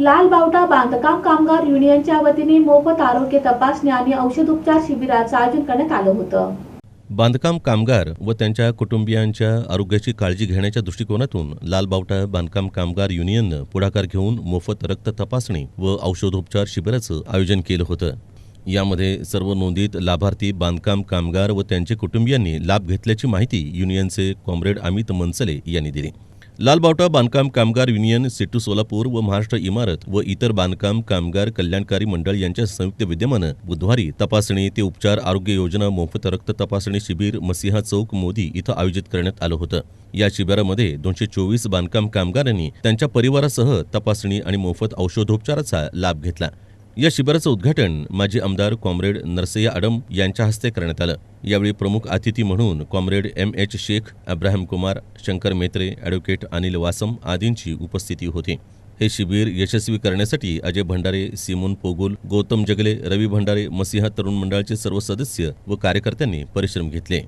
लाल बावटा बांधकाम कामगार युनियनच्या वतीने मोफत आरोग्य तपासणी आणि औषधोपचार शिबिराचं आयोजन करण्यात आलं होतं. बांधकाम कामगार व त्यांच्या कुटुंबियांच्या आरोग्याची काळजी घेण्याच्या दृष्टिकोनातून लालबावटा बांधकाम कामगार युनियननं पुढाकार घेऊन मोफत रक्त तपासणी व औषधोपचार शिबिराचं आयोजन केलं होतं. यामध्ये सर्व नोंदीत लाभार्थी बांधकाम कामगार व त्यांचे कुटुंबियांनी लाभ घेतल्याची माहिती युनियनचे कॉम्रेड अमित मनसले यांनी दिली. लालबावटा बांधकाम कामगार युनियन सिट्टू सोलापूर व महाराष्ट्र इमारत व इतर बांधकाम कामगार कल्याणकारी मंडळ यांच्या संयुक्त विद्यमानं बुधवारी तपासणी ते उपचार आरोग्य योजना मोफत रक्त तपासणी शिबिर मसिहा चौक मोदी इथं आयोजित करण्यात आलं होतं. या शिबिरामध्ये दोनशे चोवीस बांधकाम कामगारांनी त्यांच्या परिवारासह तपासणी आणि मोफत औषधोपचाराचा लाभ घेतला. या शिबिराचं उद्घाटन माजी आमदार कॉम्रेड नरसय्या आडम यांच्या हस्ते करण्यात आलं. यावेळी प्रमुख अतिथी म्हणून comrade M H Shaikh Abraham Kumar Shankar Maitre advocate Anil Wasam आदींची उपस्थिती होती. हे शिबिर यशस्वी करण्यासाठी अजय भंडारे सिमोन पोगुल गौतम जगले रवी भंडारे मसिहा तरुण मंडळाचे सर्व सदस्य व कार्यकर्त्यांनी परिश्रम घेतले.